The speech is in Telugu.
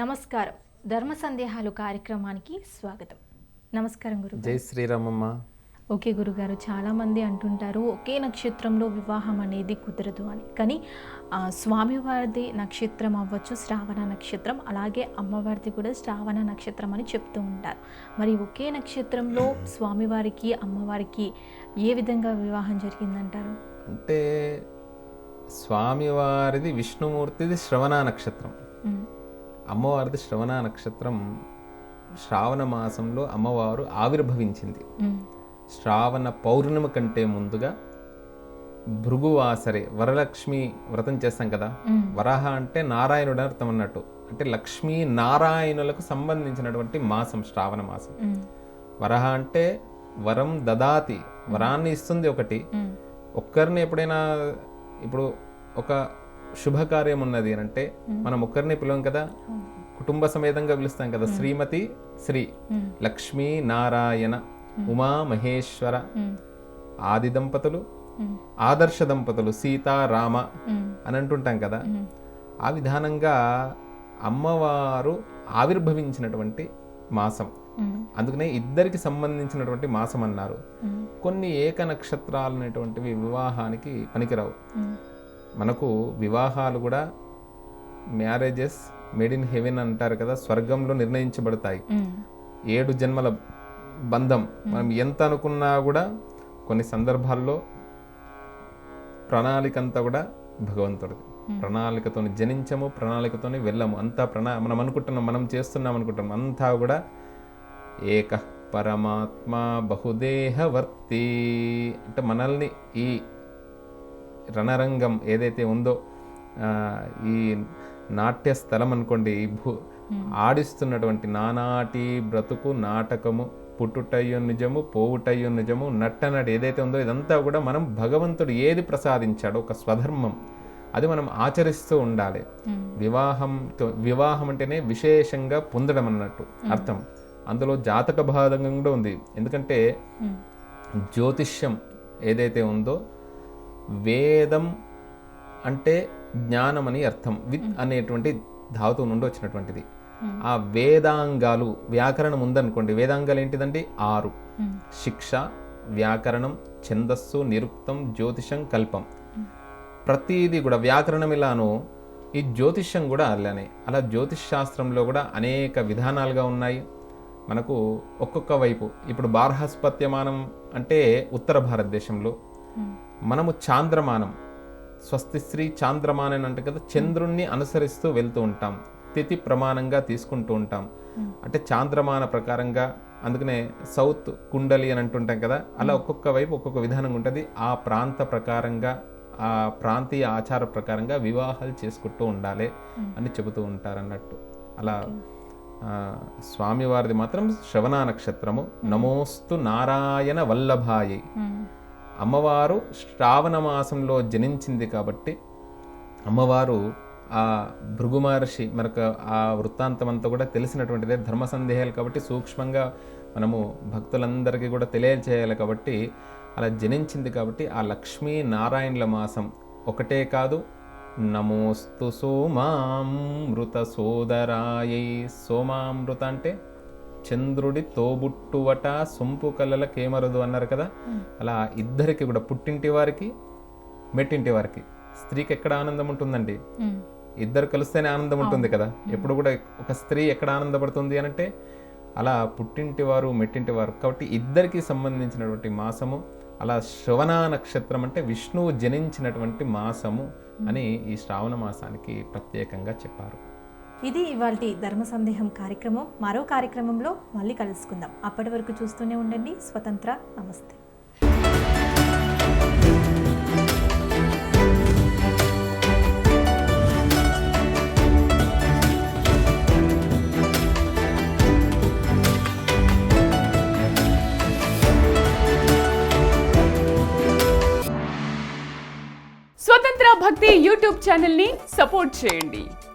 నమస్కారం. ధర్మ సందేహాలు కార్యక్రమానికి స్వాగతం. నమస్కారం గురు జై శ్రీరామమ్మ. ఓకే గురుగారు చాలామంది అంటుంటారు ఒకే నక్షత్రంలో వివాహం అనేది కుదరదు అని. కానీ స్వామివారిది నక్షత్రం అవ్వచ్చు శ్రావణ నక్షత్రం అలాగే అమ్మవారిది కూడా శ్రావణ నక్షత్రం అని చెప్తూ ఉంటారు. మరి ఒకే నక్షత్రంలో స్వామివారికి అమ్మవారికి ఏ విధంగా వివాహం జరిగిందంటారు? అంటే స్వామివారిది విష్ణుమూర్తిది శ్రవణ నక్షత్రం. అమ్మవారిది శ్రవణ నక్షత్రం శ్రావణ మాసంలో అమ్మవారు ఆవిర్భవించింది. శ్రావణ పౌర్ణమి కంటే ముందుగా భృగువాసరే వరలక్ష్మి వ్రతం చేస్తాం కదా? వరాహ అంటే నారాయణుడు అర్థం అన్నట్టు. అంటే లక్ష్మీ నారాయణులకు సంబంధించినటువంటి మాసం శ్రావణ మాసం. వరహ అంటే వరం దదాతి వరాన్ని ఇస్తుంది ఒకటి. ఒక్కరిని ఎప్పుడైనా ఇప్పుడు ఒక శుభకార్యం ఉన్నది అని అంటే మనం ఒక్కరిని పిలవం కదా? కుటుంబ సమేతంగా పిలుస్తాం కదా? శ్రీమతి శ్రీ లక్ష్మీ నారాయణ ఉమా మహేశ్వర ఆది దంపతులు ఆదర్శ దంపతులు సీత రామ ఉమ్, అని అంటుంటాం కదా? ఆ విధానంగా అమ్మవారు ఆవిర్భవించినటువంటి మాసం. అందుకనే ఇద్దరికి సంబంధించినటువంటి మాసం అన్నారు కొన్ని ఏక నక్షత్రాలు అనేటువంటివి వివాహానికి పనికిరావు. మనకు వివాహాలు కూడా మ్యారేజెస్ మేడ్ ఇన్ హెవెన్ అంటారు కదా స్వర్గంలో నిర్ణయించబడతాయి. ఏడు జన్మల బంధం. మనం ఎంత అనుకున్నా కూడా కొన్ని సందర్భాల్లో ప్రణాళిక అంతా కూడా భగవంతుడిది. ప్రణాళికతో జనించము ప్రణాళికతోని వెళ్ళము. అంతా ప్రణా మనం అనుకుంటున్నాం మనం చేస్తున్నాం అనుకుంటున్నాం. అంతా కూడా ఏక పరమాత్మ బహుదేహవర్తి. అంటే మనల్ని ఈ రణరంగం ఏదైతే ఉందో ఆ, ఈ నాట్య స్థలం అనుకోండి ఈ భూ ఆడిస్తున్నటువంటి నానాటి బ్రతుకు నాటకము పుట్టుటయ్యు నిజము పోవుటయ్యు నిజము నట్టనటి ఏదైతే ఉందో ఇదంతా కూడా మనం భగవంతుడు ఏది ప్రసాదించాడో ఒక స్వధర్మం. అది మనం ఆచరిస్తూ ఉండాలి. ఉమ్, వివాహంతో వివాహం అంటేనే విశేషంగా పొందడం అన్నట్టు అర్థం. అందులో జాతక భాగంగా కూడా ఉంది. ఎందుకంటే జ్యోతిష్యం ఏదైతే ఉందో వేదం అంటే జ్ఞానం అని అర్థం విత్ అనేటువంటి ధాతువు నుండి వచ్చినటువంటిది. ఆ వేదాంగాలు వ్యాకరణం ఉందనుకోండి వేదాంగాలు ఏంటిదండి? ఆరు. శిక్ష వ్యాకరణం ఛందస్సు నిరుక్తం జ్యోతిషం కల్పం. ప్రతిదీ కూడా వ్యాకరణం ఇలాను ఈ జ్యోతిష్యం కూడా అలానే. అలా జ్యోతిష్ శాస్త్రంలో కూడా అనేక విధానాలుగా ఉన్నాయి. మనకు ఒక్కొక్క వైపు ఇప్పుడు బార్హస్పత్యమానం అంటే ఉత్తర భారతదేశంలో మనము చాంద్రమానం స్వస్తిశ్రీ చాంద్రమానం అంటే కదా చంద్రుణ్ణి అనుసరిస్తూ వెళ్తూ ఉంటాం తిథి ప్రమాణంగా తీసుకుంటూ ఉంటాం. అంటే చాంద్రమాన ప్రకారంగా అందుకనే సౌత్ కుండలి అని అంటుంటాం కదా అలా ఒక్కొక్క వైపు ఒక్కొక్క విధానంగా ఉంటుంది. ఆ ప్రాంత ప్రకారంగా ఆ ప్రాంతీయ ఆచార ప్రకారంగా వివాహాలు చేసుకుంటూ ఉండాలి అని చెబుతూ ఉంటారు అన్నట్టు అలా స్వామివారిది మాత్రం శ్రవణ నక్షత్రము. నమోస్తు నారాయణ వల్లభాయి. అమ్మవారు శ్రావణ మాసంలో జనించింది కాబట్టి అమ్మవారు ఆ భృగు మహర్షి మనకు ఆ వృత్తాంతం అంతా కూడా తెలిసినటువంటిదే ధర్మ సందేహాలు కాబట్టి సూక్ష్మంగా మనము భక్తులందరికీ కూడా తెలియజేయాలి కాబట్టి అలా జనించింది కాబట్టి ఆ లక్ష్మీ నారాయణుల మాసం ఒకటే కాదు. నమోస్తు సోమామృత సోదరాయై సోమామృత అంటే చంద్రుడి తోబుట్టువట సొంపు కళ్ళల కేమరదు అన్నారు కదా. అలా ఇద్దరికి కూడా పుట్టింటి వారికి మెట్టింటి వారికి స్త్రీకి ఎక్కడ ఆనందం ఉంటుందండి? ఇద్దరు కలిస్తేనే ఆనందం ఉంటుంది కదా. ఎప్పుడు కూడా ఒక స్త్రీ ఎక్కడ ఆనందపడుతుంది అని అంటే అలా పుట్టింటి వారు మెట్టింటి వారు. కాబట్టి ఇద్దరికి సంబంధించినటువంటి మాసము అలా శ్రవణ నక్షత్రం అంటే విష్ణువు జనించినటువంటి మాసము అని ఈ శ్రావణ మాసానికి ప్రత్యేకంగా చెప్పారు. ఇది ఇవాళ ధర్మ సందేహం కార్యక్రమం. మరో కార్యక్రమంలో మళ్ళీ కలుసుకుందాం. అప్పటి వరకు చూస్తూనే ఉండండి. స్వతంత్ర. నమస్తే. స్వతంత్ర భక్తి యూట్యూబ్ ఛానల్ని సపోర్ట్ చేయండి.